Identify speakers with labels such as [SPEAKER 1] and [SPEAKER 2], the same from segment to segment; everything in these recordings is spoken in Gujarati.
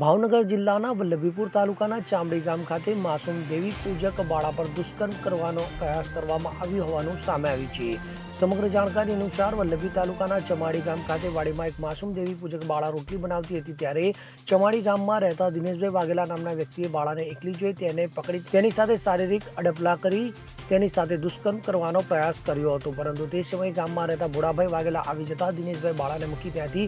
[SPEAKER 1] ભાવનગર જિલ્લાના વલ્લભીપુર તાલુકાના ચામડી ગામ ખાતે માસૂમ દેવી પૂજક બાળા પર દુષ્કર્મ કરવાનો પ્રયાસ કરવામાં આવ્યો હોવાનું સામે આવ્યું છે. સમગ્ર જાણકારી અનુસાર વલ્લભી તાલુકાના ચમાડી ગામ ખાતે વાડીમાં એક માસૂમ દેવી પૂજક બાળા રોટલી બનાવતી હતી ત્યારે ચમાડી ગામમાં રહેતા દિનેશભાઈ વાઘેલા નામના વ્યક્તિએ બાળાને એકલી જોઈ તેને પકડી તેની સાથે શારીરિક અડપલા કરી તેની સાથે દુષ્કર્મ કરવાનો પ્રયાસ કર્યો હતો. પરંતુ તે સમયે ગામમાં રહેતા ભોળાભાઈ વાઘેલા આવી જતા દિનેશભાઈ બાળાને મૂકી ત્યાંથી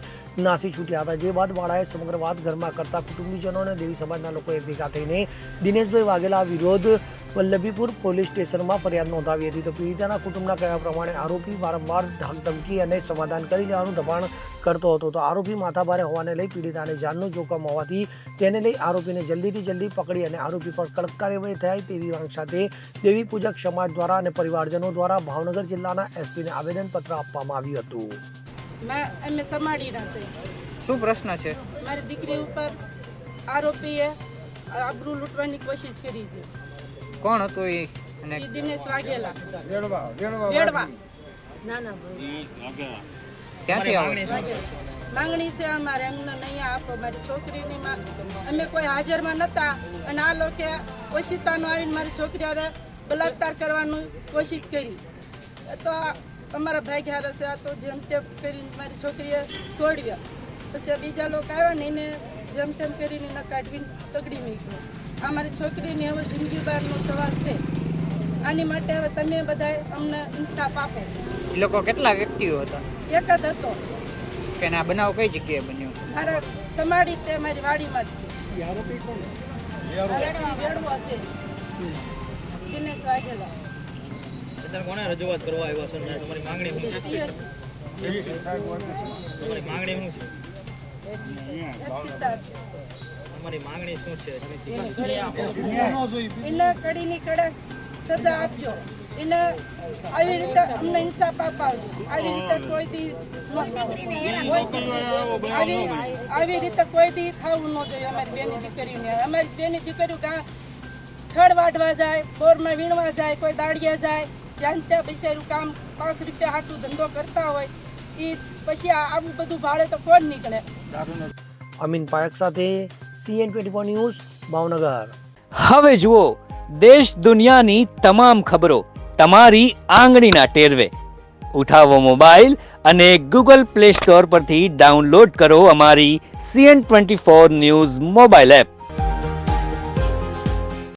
[SPEAKER 1] નાસી છૂટ્યા હતા. જે બાદ બાળાએ સમગ્ર વાત ઘરમાં કરતા કુટુંબીજનો અને દેવી સમાજના લોકોએ ભેગા થઈને દિનેશભાઈ વાઘેલા વિરોધ વલ્લભીપુર પોલીસ સ્ટેશનમાં ફરિયાદ નોંધાવી હતી. તો પીડિતાના કુટુંબના કહ્યા પ્રમાણે આરોપી વારંવાર ધમકી અને સમાધાન કરી લેવાનું દબાણ કરતો હતો. તો આરોપી માથાભારે હોવાને લઈ પીડિતાને જાનનું જોખમ હોવાથી તેને લઈ આરોપીને જલ્દીથી જલ્દી પકડી અને આરોપી પર કડક કાર્યવાહી થાય તેવી માંગ સાથે દેવી પૂજક સમાજ દ્વારા અને પરિવારજનો દ્વારા ભાવનગર જિલ્લાના એસપીને આવેદનપત્ર આપવામાં આવ્યું હતું.
[SPEAKER 2] મેં સમાડીના છે.
[SPEAKER 3] શું પ્રશ્ન છે?
[SPEAKER 2] મારી દીકરી ઉપર આરોપીએ આબરૂ લૂંટવાની કોશિશ કરી છે.
[SPEAKER 3] કોણ હતું એ અને
[SPEAKER 2] એ દિનેશ વાઘેલા. વેડવા
[SPEAKER 3] ક્યાંથી આવે
[SPEAKER 2] માંગણી છે. અમારે એમને નહીં આપો મારી છોકરીની અમે કોઈ હાજરમાં નતા અને આ લોકો ઓશિતાનું આવીને મારી છોકરીઓને બલાત્કાર કરવાનું કોશિશ કરી. તો અમારા ભાઈ હારે છે આ તો જેમ તેમ કરીને મારી છોકરીએ છોડવ્યા પછી બીજા લોકો આવ્યા ને એને જેમ તેમ કરીને એને કાઢવીને તગડી મૂક્યો. આ મારી છોકરીની હવે જિંદગી બહારનો સવાલ છે. આની માટે હવે તમે બધા અમને ઇન્સાફ આપો.
[SPEAKER 3] એ લોકો કેટલા વ્યક્તિઓ હતા?
[SPEAKER 2] એક જ હતો.
[SPEAKER 3] કે આ બનાવ કઈ જગ્યાએ બન્યો?
[SPEAKER 2] મારા સમાડી તે મારી વાડીમાં જ. આરોપી વેડવો છે. દિનેશ વાઘેલા.
[SPEAKER 4] તમે કોને રજૂઆત કરવા આવ્યા છે? તમારી માંગણી શું છે. તમારી માંગણી શું છે?
[SPEAKER 2] એફસી
[SPEAKER 4] માંગણી શું છે?
[SPEAKER 2] એને કડીની કડા સજા આપજો. એને આવી રીતે અમને ઇન્સાફ અપાવજો આવી રીતે કોઈ દી આવી આવી રીતે કોઈ દી થવું ન જોઈએ અમારી બેની દીકરીઓને અમારી બેની દીકરીઓ ઘાસ ખડ વાઢવા જાય બોરમાં વીણવા જાય કોઈ દાડિયા જાય જ્યાં ત્યાં બિચારું કામ પાંચ રૂપિયા હાટું ધંધો કરતા હોય એ પછી આવું બધું ભાડે તો કોણ નીકળે?
[SPEAKER 1] અમીન પાયક સાથે CN twenty four news Bhavnagar.
[SPEAKER 5] હવે જુઓ દેશ દુનિયાની તમામ ખબરો તમારી આંગળીના ટેરવે. ઉઠાવો મોબાઈલ અને ગૂગલ પ્લે સ્ટોર પરથી ડાઉનલોડ કરો અમારી CN twenty four news mobile app.